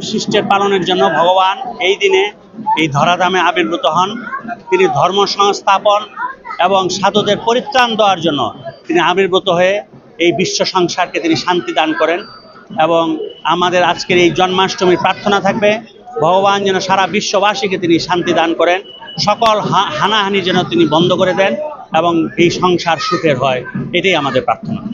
শিষ্টের পালনের জন্য ভগবান এই দিনে এই ধরাধামে আবির্ভূত হন। তিনি ধর্ম সংস্থাপন এবং সাধুদের পরিত্রাণ দেওয়ার জন্য তিনি আবির্ভূত হয়ে এই বিশ্ব সংসারকে তিনি শান্তি দান করেন এবং আমাদের আজকের এই জন্মাষ্টমীর প্রার্থনা থাকবে, ভগবান যেন সারা বিশ্ববাসীকে তিনি শান্তি দান করেন, সকল হা- হানাহানি যেন তিনি বন্ধ করে দেন এবং এই সংসার সুখের হয়, এটাই আমাদের প্রার্থনা।